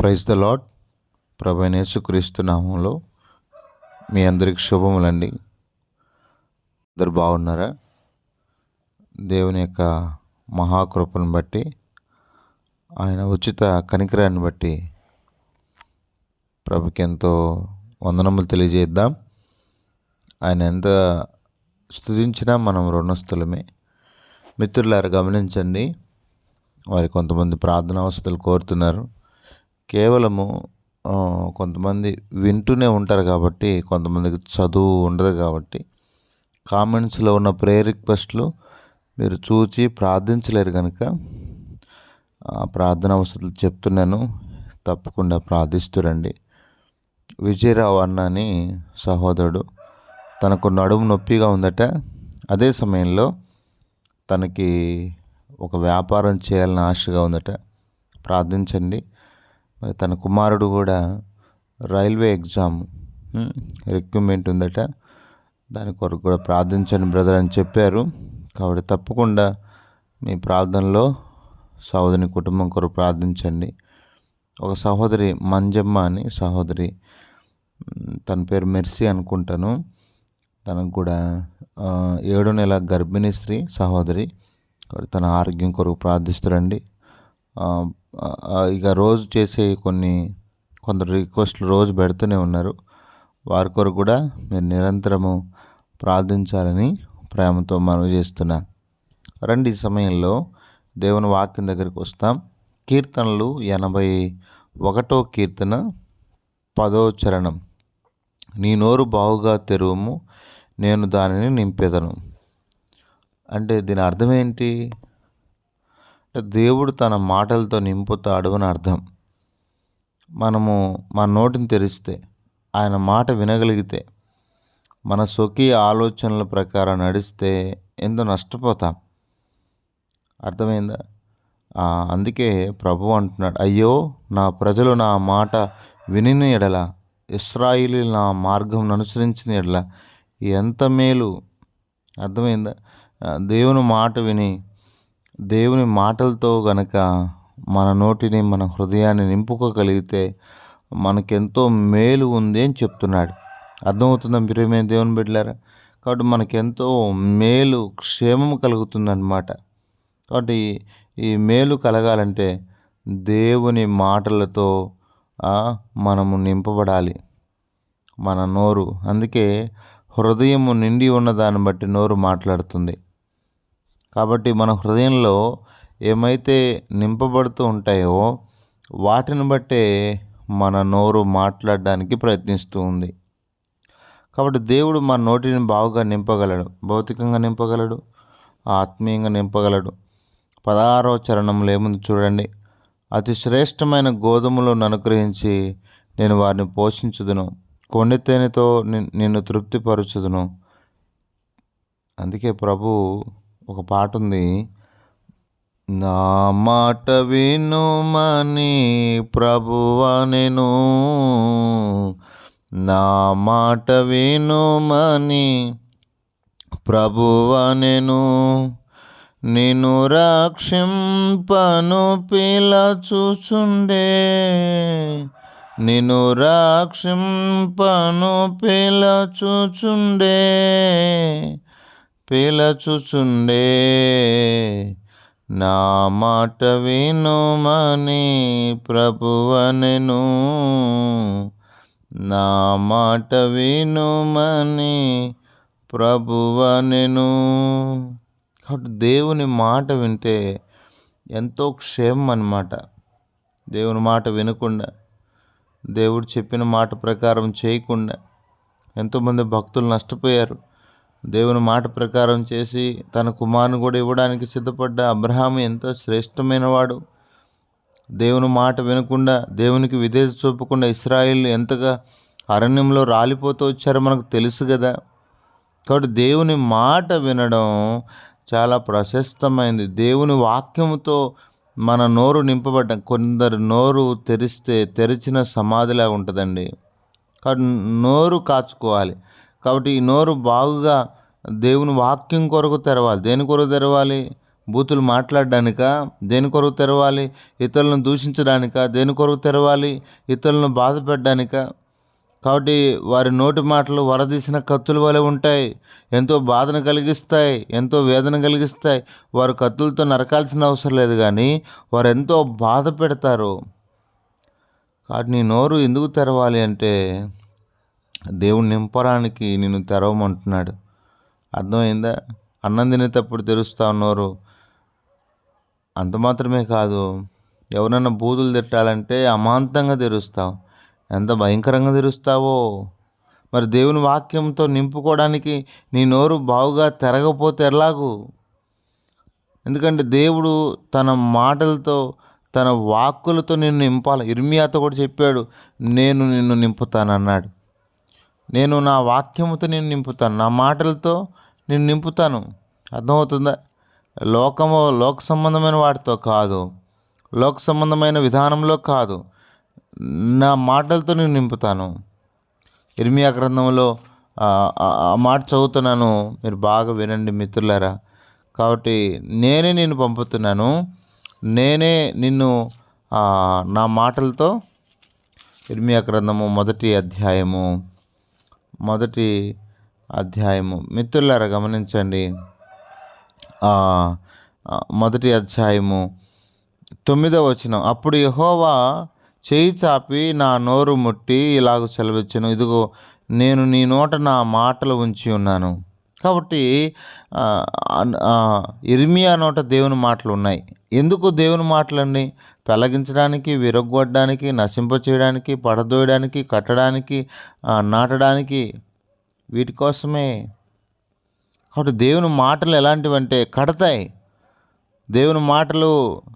Praise the lord ప్రభనేసుక్రీస్తు నామంలో మీ అందరికి శుభములండి. అందరు బాగున్నారా? దేవుని యొక్క మహాకృపను బట్టి ఆయన ఉచిత కనికరాన్ని బట్టి ప్రభుకి ఎంతో వందనములు తెలియజేద్దాం. ఆయన ఎంత స్థుతించినా మనం రుణస్థులమే. మిత్రులారు గమనించండి వారి కొంతమంది ప్రార్థన అవసరాలు కోరుతున్నారు. కేవలము కొంతమంది వింటూనే ఉంటారు కాబట్టి కొంతమందికి చదువు ఉండదు కాబట్టి కామెంట్స్లో ఉన్న ప్రేయర్ రిక్వెస్ట్లు మీరు చూచి ప్రార్థించలేరు కనుక ప్రార్థన అవసరాలు చెప్తున్నాను. తప్పకుండా ప్రార్థిస్తురండి. విజయరావు అన్న అని సహోదరుడు తనకు నడుము నొప్పిగా ఉందట. అదే సమయంలో తనకి ఒక వ్యాపారం చేయాలని ఆశగా ఉందట. ప్రార్థించండి. మరి తన కుమారుడు కూడా రైల్వే ఎగ్జామ్ రిక్రూట్మెంట్ ఉందట. దాని కొరకు కూడా ప్రార్థించండి బ్రదర్ అని చెప్పారు. కాబట్టి తప్పకుండా మీ ప్రార్థనలో సహోదరి కుటుంబం కొరకు ప్రార్థించండి. ఒక సహోదరి మంజమ్మ అని సహోదరి తన పేరు మెర్సీ అనుకుంటాను. తనకు కూడా ఏడు ఏడో నెల గర్భిణీ స్త్రీ సహోదరి. తన ఆరోగ్యం కొరకు ప్రార్థిస్తురండి ఇక రోజు చేసే కొన్ని కొందరు రిక్వెస్ట్లు రోజు పెడుతూనే ఉన్నారు. వారి కొరకు కూడా మీరు నిరంతరము ప్రార్థించాలని ప్రేమతో మనవి చేస్తున్నాను రండి ఈ సమయంలో దేవుని వాక్యం దగ్గరికి వస్తాం. కీర్తనలు ఎనభై ఒకటో కీర్తన పదో చరణం. నీ నోరు బాగుగా తెరువము నేను దానిని నింపెదను. అంటే దీని అర్థం ఏంటి? అంటే దేవుడు తన మాటలతో నింపుతాడు అని అర్థం. మనము మన నోటిని తెరిస్తే ఆయన మాట వినగలిగితే మన స్వకీయ ఆలోచనల ప్రకారం నడిస్తే ఎంతో నష్టపోతాం. అర్థమైందా? అందుకే ప్రభు అంటున్నాడు అయ్యో నా ప్రజలు నా మాట వినిన ఎడల ఇస్రాయిలీ నా మార్గం అనుసరించిన ఎడల ఎంత మేలు. అర్థమైందా? దేవుని మాట విని దేవుని మాటలతో గనక మన నోటిని మన హృదయాన్ని నింపుకోగలిగితే మనకెంతో మేలు ఉంది అని చెప్తున్నాడు. అర్థమవుతుందా ప్రియమైన దేవుని బిడ్డలారా? కాబట్టి మనకెంతో మేలు క్షేమం కలుగుతుందన్నమాట. కాబట్టి ఈ మేలు కలగాలంటే దేవుని మాటలతో మనము నింపబడాలి. మన నోరు. అందుకే హృదయము నిండి ఉన్న దాన్ని బట్టి నోరు మాట్లాడుతుంది. కాబట్టి మన హృదయంలో ఏమైతే నింపబడుతూ ఉంటాయో వాటిని బట్టే మన నోరు మాట్లాడడానికి ప్రయత్నిస్తూ ఉంది. కాబట్టి దేవుడు మన నోటిని బాగుగా నింపగలడు. భౌతికంగా నింపగలడు. ఆత్మీయంగా నింపగలడు. పదహారవ చరణంలో ఏముంది చూడండి. అతి శ్రేష్టమైన గోధుమలను అనుగ్రహించి నేను వారిని పోషించుదును. కొండితేనెతో నిన్- నిన్ను తృప్తిపరచుదును. అందుకే ప్రభు ఒక పాట ఉంది నా మాట వినుమని ప్రభువా నేను నా మాట వినుమని ప్రభువా నేను నిన్ను రక్షింపను పిలచుచుండే. నిన్ను రక్షింపను పిలచుచుండే. పిలచుచుండే. నా మాట వినుమని ప్రభువనెను. నా మాట వినుమని ప్రభువనెను. కాబట్టి దేవుని మాట వింటే ఎంతో క్షేమం అన్నమాట. దేవుని మాట వినకుండా దేవుడు చెప్పిన మాట ప్రకారం చేయకుండా ఎంతోమంది భక్తులు నష్టపోయారు. దేవుని మాట ప్రకారం చేసి తన కుమారుని కూడా ఇవ్వడానికి సిద్ధపడ్డ అబ్రహాం ఎంతో శ్రేష్టమైన వాడు దేవుని మాట వినకుండా దేవునికి విధేత చూపకుండా ఇస్రాయిల్ ఎంతగా అరణ్యంలో రాలిపోతూ వచ్చారో మనకు తెలుసు కదా. కాబట్టి దేవుని మాట వినడం చాలా ప్రశస్తమైంది. దేవుని వాక్యముతో మన నోరు నింపబడ్డ కొందరు నోరు తెరిస్తే తెరిచిన సమాధిలా ఉంటుందండి. కాబట్టి నోరు కాచుకోవాలి. కాబట్టి ఈ నోరు బాగుగా దేవుని వాక్యం కొరకు తెరవాలి. దేని కొరకు తెరవాలి? బూతులు మాట్లాడడానిక? దేని కొరకు తెరవాలి? ఇతరులను దూషించడానిక? దేని కొరకు తెరవాలి? ఇతరులను బాధ పెట్టడానిక? కాబట్టి వారి నోటి మాటలు వరదీసిన కత్తుల వలె ఉంటాయి. ఎంతో బాధను కలిగిస్తాయి. ఎంతో వేదన కలిగిస్తాయి. వారు కత్తులతో నరకాల్సిన అవసరం లేదు కానీ వారు ఎంతో బాధ పెడతారు. కాబట్టి నీ నోరు ఎందుకు తెరవాలి అంటే దేవుడు నింపడానికి నిన్ను తెరవమంటున్నాడు. అర్థమైందా? అన్నం తినేటప్పుడు తెరుస్తావు ఉన్నారు అంత మాత్రమే కాదు ఎవరైనా బూతులు తిట్టాలంటే అమాంతంగా తెరుస్తావు ఎంత భయంకరంగా తెరుస్తావో? మరి దేవుని వాక్యంతో నింపుకోవడానికి నీ నోరు బావుగా తెరగపోతే ఎలాగూ? ఎందుకంటే దేవుడు తన మాటలతో తన వాక్కులతో నిన్ను నింపాలి. ఇర్మియాతో కూడా చెప్పాడు నేను నిన్ను నింపుతానన్నాడు. నేను నా వాక్యముతో నేను నింపుతాను. నా మాటలతో నేను నింపుతాను. అర్థమవుతుందా? లోకము లోక సంబంధమైన వాటితో కాదు. లోక సంబంధమైన విధానంలో కాదు. నా మాటలతో నేను నింపుతాను. ఇర్మియా గ్రంథంలో ఆ మాట చదువుతున్నాను. మీరు బాగా వినండి మిత్రులారా. కాబట్టి నేనే నిన్ను పంపుతున్నాను. నేనే నిన్ను నా మాటలతో ఇర్మియా గ్రంథము మొదటి అధ్యాయము. మొదటి అధ్యాయము. మిత్రులారా గమనించండి. మొదటి అధ్యాయము తొమ్మిదవ వచనం. అప్పుడు యహోవా చేయి చాపి నా నోరు ముట్టి ఇలాగ సెలవిచ్చాను. ఇదిగో నేను నీ నోట నా మాటలు ఉంచి ఉన్నాను. కాబట్టి ఇర్మియా నోట దేవుని మాటలు ఉన్నాయి ఎందుకు దేవుని మాటలండి పెళ్ళగించడానికి విరగొట్టడానికి నశింపచేయడానికి పడదోయడానికి కట్టడానికి నాటడానికి వీటి కోసమే. కాబట్టి దేవుని మాటలు ఎలాంటివంటే కడతాయి. దేవుని మాటలు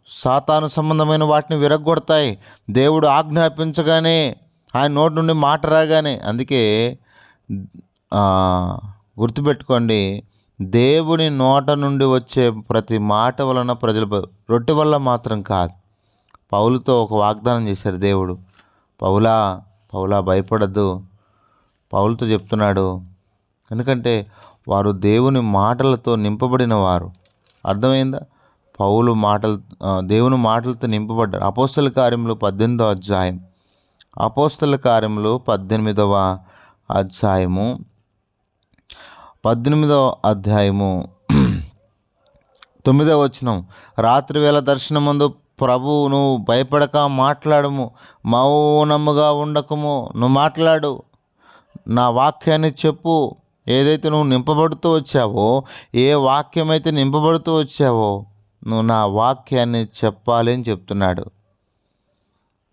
సాతాను సంబంధమైన వాటిని విరగొడతాయి దేవుడు ఆజ్ఞాపించగానే ఆయన నోటి నుండి మాట రాగానే అందుకే గుర్తుపెట్టుకోండి దేవుని నోట నుండి వచ్చే ప్రతి మాట వలన ప్రజలు రొట్టె వల్ల మాత్రం కాదు. పౌలుతో ఒక వాగ్దానం చేశారు దేవుడు. పౌలా పౌలా భయపడద్దు. పౌలతో చెప్తున్నాడు ఎందుకంటే వారు దేవుని మాటలతో నింపబడిన వారు. అర్థమైందా? పౌలు మాటలు దేవుని మాటలతో నింపబడ్డారు అపోస్తల కార్యములు పద్దెనిమిదవ అధ్యాయం. అపోస్తల కార్యములు పద్దెనిమిదవ అధ్యాయము. పద్దెనిమిదవ అధ్యాయము. తొమ్మిదవ వచనం. రాత్రి వేళ దర్శనమందు ప్రభువు నువ్వు భయపడక మాట్లాడము. మౌనముగా ఉండకము. నువ్వు మాట్లాడు. నా వాక్యాన్ని చెప్పు. ఏదైతే నువ్వు నింపబడుతూ వచ్చావో ఏ వాక్యం అయితే నింపబడుతూ వచ్చావో నువ్వు నా వాక్యాన్ని చెప్పాలి అని చెప్తున్నాడు.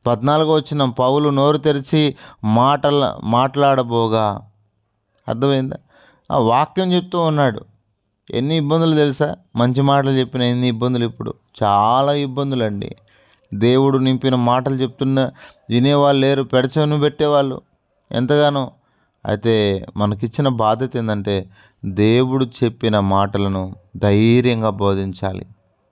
పద్నాలుగో వచ్చిన పౌలు నోరు తెరిచి మాటల మాట్లాడబోగా. అర్థమైందా? ఆ వాక్యం చెప్తూ ఉన్నాడు. ఎన్ని ఇబ్బందులు తెలుసా? మంచి మాటలు చెప్పిన ఎన్ని ఇబ్బందులు ఇప్పుడు? చాలా ఇబ్బందులు అండి దేవుడు నింపిన మాటలు చెప్తున్న వినేవాళ్ళు లేరు పెడచను పెట్టేవాళ్ళు ఎంతగానో. అయితే మనకిచ్చిన బాధ్యత ఏంటంటే దేవుడు చెప్పిన మాటలను ధైర్యంగా బోధించాలి.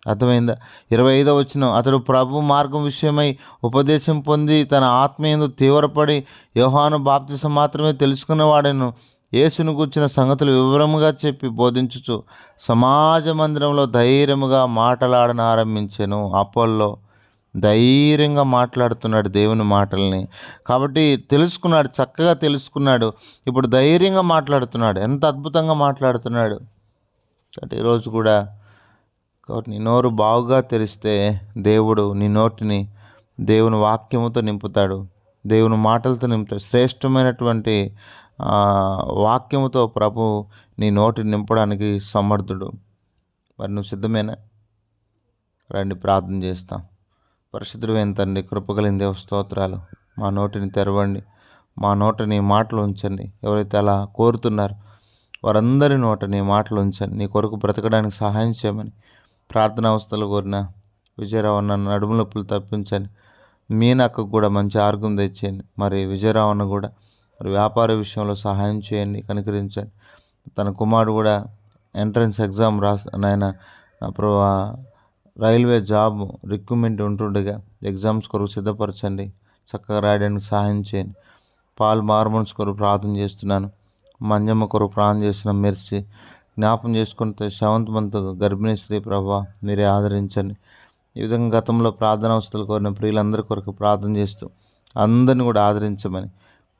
అర్థమైందా? ఇరవై ఐదో వచ్చిన అతడు ప్రభు మార్గం విషయమై ఉపదేశం పొంది తన ఆత్మీయందు తీవ్రపడి యోహాను బాప్తిసం మాత్రమే తెలుసుకునేవాడను. యేసును గుర్చిన సంగతులు వివరముగా చెప్పి బోధించుచు సమాజ మందిరంలో ధైర్యముగా మాటలాడన ఆరంభించాను. అపోల్లో ధైర్యంగా మాట్లాడుతున్నాడు దేవుని మాటల్ని. కాబట్టి తెలుసుకున్నాడు చక్కగా తెలుసుకున్నాడు. ఇప్పుడు ధైర్యంగా మాట్లాడుతున్నాడు ఎంత అద్భుతంగా మాట్లాడుతున్నాడు. కాబట్టి ఈరోజు కూడా కాబట్టి నీ నోరు బాగుగా తెరిస్తే దేవుడు నీ నోటిని దేవుని వాక్యముతో నింపుతాడు దేవుని మాటలతో నింపుతాడు. శ్రేష్టమైనటువంటి వాక్యముతో ప్రభు నీ నోటిని నింపడానికి సమర్థుడు. మరి నువ్వు సిద్ధమేనా? రండి ప్రార్థన చేస్తాం. పరిశుద్ధుడైన తండ్రి కృపగలిగిన దేవ స్తోత్రాలు మా నోటిని తెరవండి. మా నోట నీ మాటలు ఉంచండి. ఎవరైతే అలా కోరుతున్నారో వారందరి నోట నీ మాటలు ఉంచండి. నీ కొరకు బ్రతకడానికి సహాయం చేయమని ప్రార్థన అవస్థలు కోరిన విజయరావు నన్ను నడుము నొప్పులు తప్పించండి. మీనక్కకు కూడా మంచి ఆరోగ్యం తెచ్చేయండి. మరి విజయరావణ కూడా మరి వ్యాపార విషయంలో సహాయం చేయండి కనుకరించండి. తన కుమారుడు కూడా ఎంట్రన్స్ ఎగ్జామ్ రాస్ నాయన ప్రభా రైల్వే జాబ్ రిక్రూట్మెంట్ ఉంటుండగా ఎగ్జామ్స్ కొరకు సిద్ధపరచండి. చక్కగా రాయడానికి సహాయం చేయండి. పాల్ మార్మన్స్ కొరకు ప్రార్థన చేస్తున్నాను. మంజమ్మ కొరకు ప్రార్థన చేస్తున్న మెర్సి జ్ఞాపం చేసుకుంటే సెవెంత్ మంత్ గర్భిణీ స్త్రీ ప్రభా మీరే ఆదరించండి. ఈ విధంగా గతంలో ప్రార్థన అవసరాలు కోరిన ప్రియులందరి కొరకు ప్రార్థన చేస్తూ అందరిని కూడా ఆదరించమని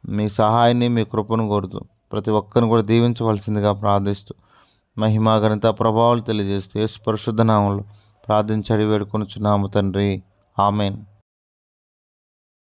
మీ సహాయాన్ని మీ కృపను కోరుతూ ప్రతి ఒక్కరిని కూడా దీవించవలసిందిగా ప్రార్థిస్తూ మహిమా ఘనత ప్రభావాలు తెలియజేస్తూ యేసు పరిశుద్ధ నామంలో ప్రార్థించి అడిగి వేడుకొనుచున్నాము తండ్రి. ఆమెన్.